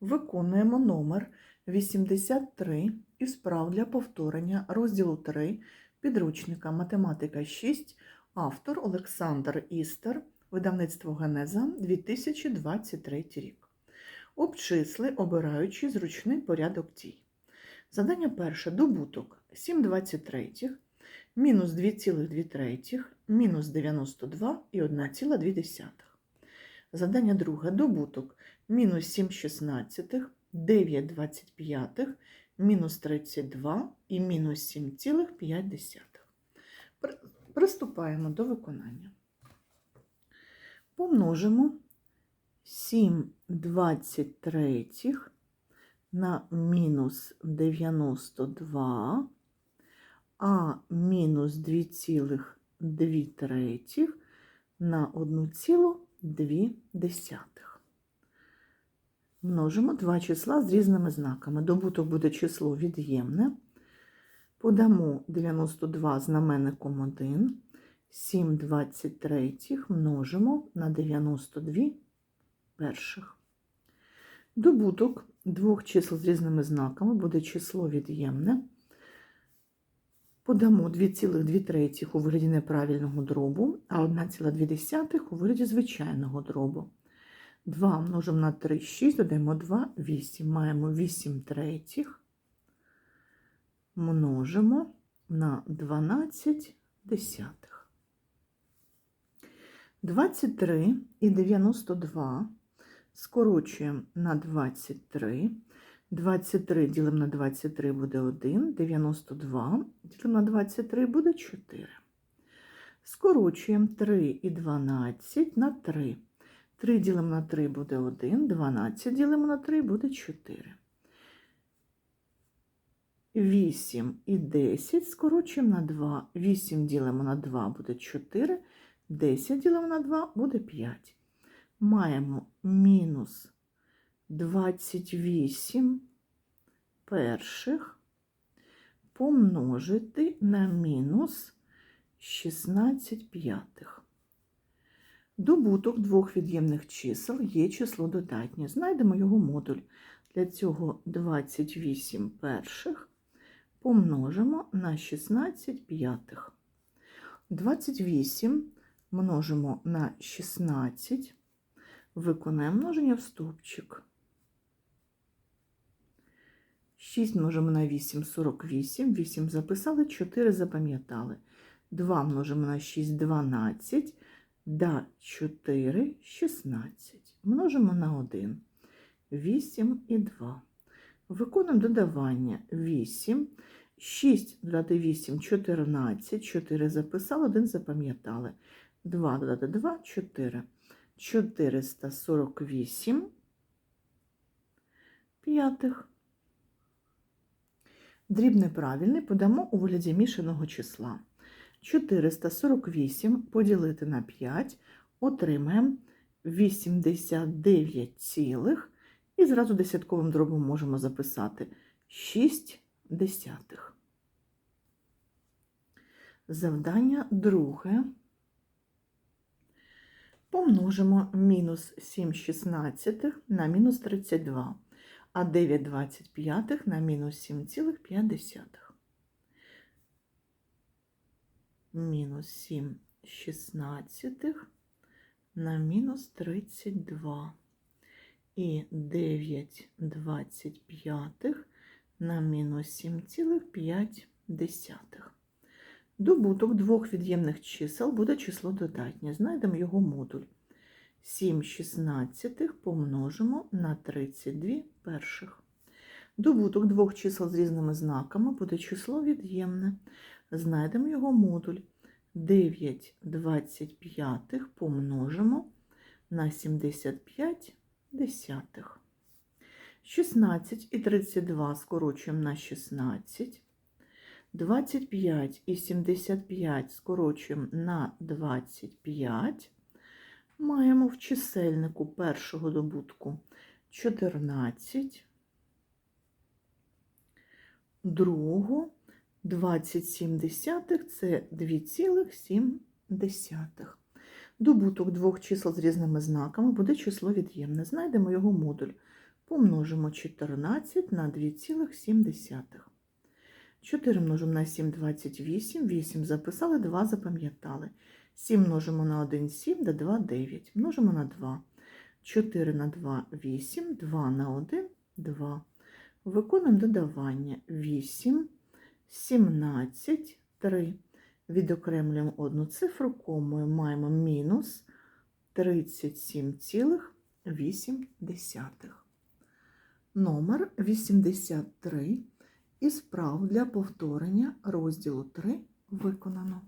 Виконуємо номер 83 із прав для повторення розділу 3 підручника Математика 6, автор Олександр Істер, видавництво Генеза 2023 рік. Обчисли, обираючи зручний порядок дій. Задання перше. Добуток 7,23, мінус 2,2, мінус 92 і 1,2. Задання друге. Добуток мінус 7 шістнадцятих, 9 двадцять п'ятих, мінус 32 і мінус 7,5. Приступаємо до виконання. Помножимо 7 23 на мінус 92, а мінус 2,2 третіх на 1,2. Множимо два числа з різними знаками. Добуток буде число від'ємне. Подамо 92 знаменником 1. 7 23 множимо на 92 перших. Добуток двох чисел з різними знаками буде число від'ємне. Подамо 2,2 третіх у вигляді неправильного дробу, а 1,2 у вигляді звичайного дробу. 2 множимо на 3, 6, додаємо 2, 8. Маємо 8 третіх. Множимо на 12 десятих. 23 і 92 скорочуємо на 23. 23 ділимо на 23 буде 1, 92 ділимо на 23 буде 4. Скорочуємо 3 і 12 на 3. 3 ділимо на 3 буде 1, 12 ділимо на 3 буде 4. 8 і 10 скорочуємо на 2. 8 ділимо на 2 буде 4, 10 ділимо на 2 буде 5. Маємо мінус 28 перших помножити на мінус 16 п'ятих. Добуток двох від'ємних чисел є число додатнє. Знайдемо його модуль. Для цього 28 перших помножимо на 16 п'ятих. 28 множимо на 16, виконаємо множення в стовпчик. 6 множимо на 8 – 48, 8 записали, 4 запам'ятали. 2 множимо на 6 – 12, да 4 – 16. Множимо на 1 – 8 і 2. Виконуємо додавання 8, 6 додати 8 – 14, 4 записали, 1 запам'ятали. 2 додати 2 – 4. 448 п'ятих. Дріб неправильний подамо у вигляді мішаного числа. 448 поділити на 5 отримаємо 89 цілих. І зразу десятковим дробом можемо записати 6 десятих. Завдання друге. Помножимо мінус 7 шістнадцятих на мінус 32, а 9 25 на мінус 7,5. Мінус 7 шістнадцятих на мінус 32 і 9 25 на мінус 7,5. Добуток двох від'ємних чисел буде число додатнє. Знайдемо його модуль. 7 шістнадцятих помножимо на 32 перших. Добуток двох чисел з різними знаками буде число від'ємне. Знайдемо його модуль. 9 25 помножимо на 75 десятих. 16 і 32 скорочуємо на 16. 25 і 75 скорочуємо на 25. Маємо в чисельнику першого добутку 14, другого 27 десятих це 2,7. Добуток двох чисел з різними знаками буде число від'ємне. Знайдемо його модуль. Помножимо 14 на 2,7. 4 множимо на 7 – 28, 8 записали, 2 запам'ятали. 7 множимо на 1 – 7, до 2 – 9. Множимо на 2. 4 на 2 – 8, 2 на 1 – 2. Виконуємо додавання 8, 17, 3. Відокремлюємо одну цифру комою, маємо мінус 37,8. Номер 83 із прав для повторення розділу 3 виконано.